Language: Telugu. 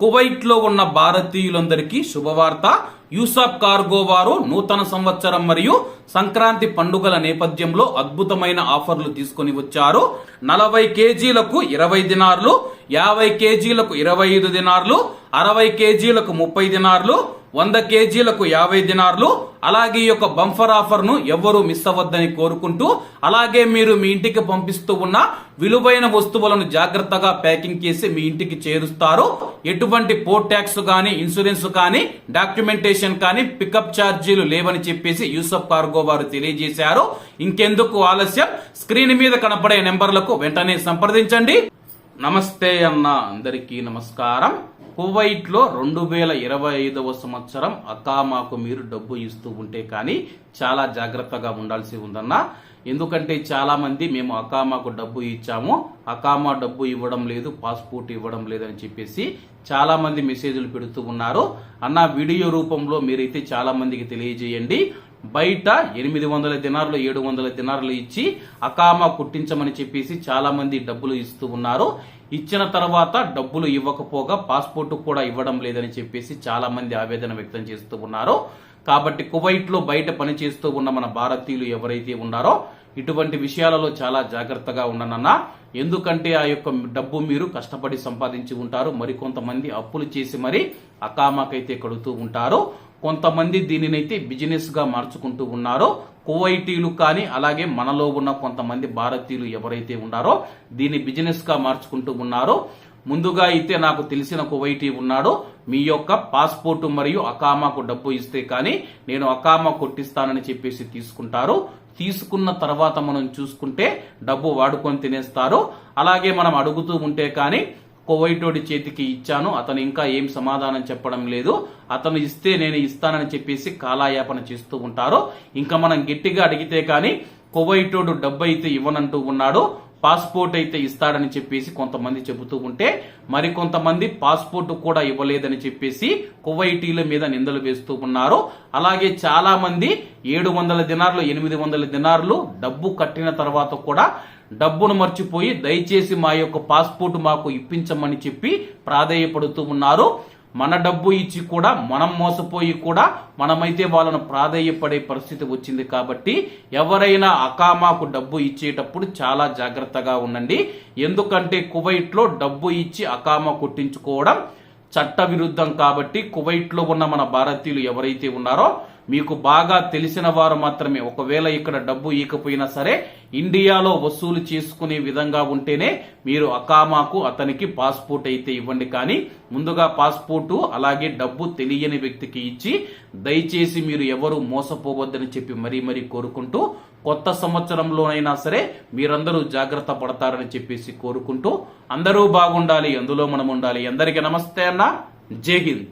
కువైట్లో ఉన్న భారతీయులందరికీ శుభవార్త. యూసాఫ్ కార్గో వారు నూతన సంవత్సరం మరియు సంక్రాంతి పండుగల నేపథ్యంలో అద్భుతమైన ఆఫర్లు తీసుకొని వచ్చారు. నలభై కేజీలకు ఇరవై దినార్లు యాభై కేజీలకు ఇరవై ఐదు దినార్లు అరవై కేజీలకు ముప్పై దినార్లు వంద కేజీలకు యాభై దినార్లు అలాగే ఈ యొక్క బంఫర్ ఆఫర్ను ఎవ్వరూ మిస్ అవ్వద్దని కోరుకుంటూ అలాగే మీరు మీ ఇంటికి పంపిస్తూ ఉన్న విలువైన వస్తువులను జాగ్రత్తగా ప్యాకింగ్ చేసి మీ ఇంటికి చేరుస్తారు. ఎటువంటి పోర్ట్ ట్యాక్స్ కానీ ఇన్సూరెన్స్ కానీ డాక్యుమెంటేషన్ కానీ పికప్ ఛార్జీలు లేవని చెప్పేసి యూసఫ్ కార్గో వారు తెలియజేశారు. ఇంకెందుకు ఆలస్యం? స్క్రీన్ మీద కనపడే నెంబర్లకు వెంటనే సంప్రదించండి. నమస్తే అన్న అందరికీ నమస్కారం. కువైట్లో రెండు వేల ఇరవై ఐదవ సంవత్సరం అకామాకు మీరు డబ్బు ఇస్తూ ఉంటే కానీ చాలా జాగ్రత్తగా ఉండాల్సి ఉందన్న. ఎందుకంటే చాలా మంది మేము అకామాకు డబ్బు ఇచ్చాము. అకామా డబ్బు ఇవ్వడం లేదు పాస్పోర్ట్ ఇవ్వడం లేదని చెప్పేసి చాలా మంది మెసేజ్లు పెడుతూ ఉన్నారు. అన్న వీడియో రూపంలో మీరైతే చాలా మందికి తెలియజేయండి. బయట ఎనిమిది వందల దినారులు ఏడు వందల దినార్లు ఇచ్చి అకామా కుట్టించమని చెప్పేసి చాలా మంది డబ్బులు ఇస్తూ ఉన్నారు. ఇచ్చిన తర్వాత డబ్బులు ఇవ్వకపోగా పాస్పోర్ట్ కూడా ఇవ్వడం లేదని చెప్పేసి చాలా మంది ఆవేదన వ్యక్తం చేస్తూ ఉన్నారు. కాబట్టి కువైట్లో బయట పనిచేస్తూ ఉన్న మన భారతీయులు ఎవరైతే ఉన్నారో ఇటువంటి విషయాలలో చాలా జాగ్రత్తగా ఉండనన్నా. ఎందుకంటే ఆ యొక్క డబ్బు మీరు కష్టపడి సంపాదించి ఉంటారు. మరికొంతమంది అప్పులు చేసి మరి అకామాకైతే కడుతూ ఉంటారు. కొంతమంది దీనినైతే బిజినెస్గా మార్చుకుంటూ ఉన్నారో కువైటీలు కానీ అలాగే మనలో ఉన్న కొంతమంది భారతీయులు ఎవరైతే ఉన్నారో దీన్ని బిజినెస్గా మార్చుకుంటూ ఉన్నారో ముందుగా అయితే నాకు తెలిసిన కువైటీ ఉన్నాడో. మీ యొక్క పాస్పోర్టు మరియు అకామాకు డబ్బు ఇస్తే కానీ నేను అకామా కొట్టిస్తానని చెప్పేసి తీసుకుంటారు. తీసుకున్న తర్వాత మనం చూసుకుంటే డబ్బు వాడుకొని తినేస్తారు. అలాగే మనం అడుగుతూ ఉంటే కానీ కువైటోడి చేతికి ఇచ్చాను. అతను ఇంకా ఏం సమాధానం చెప్పడం లేదు. అతను ఇస్తే నేను ఇస్తానని చెప్పేసి కాలాయాపన చేస్తూ ఉంటారు. ఇంకా మనం గట్టిగా అడిగితే కానీ కువైటోడు డబ్బు అయితే ఇవ్వనంటూ ఉన్నాడు. పాస్పోర్ట్ అయితే ఇస్తాడని చెప్పేసి కొంతమంది చెబుతూ ఉంటే మరి కొంతమంది పాస్పోర్ట్ కూడా ఇవ్వలేదని చెప్పేసి కువైటీల మీద నిందలు వేస్తూ ఉన్నారు. అలాగే చాలా మంది ఏడు వందల దినార్లు ఎనిమిది వందల దినార్లు డబ్బు కట్టిన తర్వాత కూడా డబ్బును మర్చిపోయి దయచేసి మా యొక్క పాస్పోర్ట్ మాకు ఇప్పించమని చెప్పి ప్రాధేయపడుతూ ఉన్నారు. మన డబ్బు ఇచ్చి కూడా మనం మోసపోయి కూడా మనమైతే వాళ్ళను ప్రాధేయపడే పరిస్థితి వచ్చింది కాబట్టి ఎవరైనా అకామాకు డబ్బు ఇచ్చేటప్పుడు చాలా జాగ్రత్తగా ఉండండి. ఎందుకంటే కువైట్లో డబ్బు ఇచ్చి అకామా కొట్టించుకోవడం చట్టవిరుద్ధం కాబట్టి కువైట్లో ఉన్న మన భారతీయులు ఎవరైతే ఉన్నారో మీకు బాగా తెలిసిన వారు మాత్రమే. ఒకవేళ ఇక్కడ డబ్బు ఈకపోయినా సరే ఇండియాలో వసూలు చేసుకునే విధంగా ఉంటేనే మీరు అకామాకు అతనికి పాస్పోర్ట్ అయితే ఇవ్వండి. కానీ ముందుగా పాస్పోర్టు అలాగే డబ్బు తెలియని వ్యక్తికి ఇచ్చి దయచేసి మీరు ఎవరు మోసపోవద్దని చెప్పి మరీ మరీ కోరుకుంటూ కొత్త సంవత్సరంలోనైనా సరే మీరందరూ జాగ్రత్త పడతారని చెప్పేసి కోరుకుంటూ అందరూ బాగుండాలి అందులో మనం ఉండాలి అందరికీ నమస్తే అన్న. జై హింద్.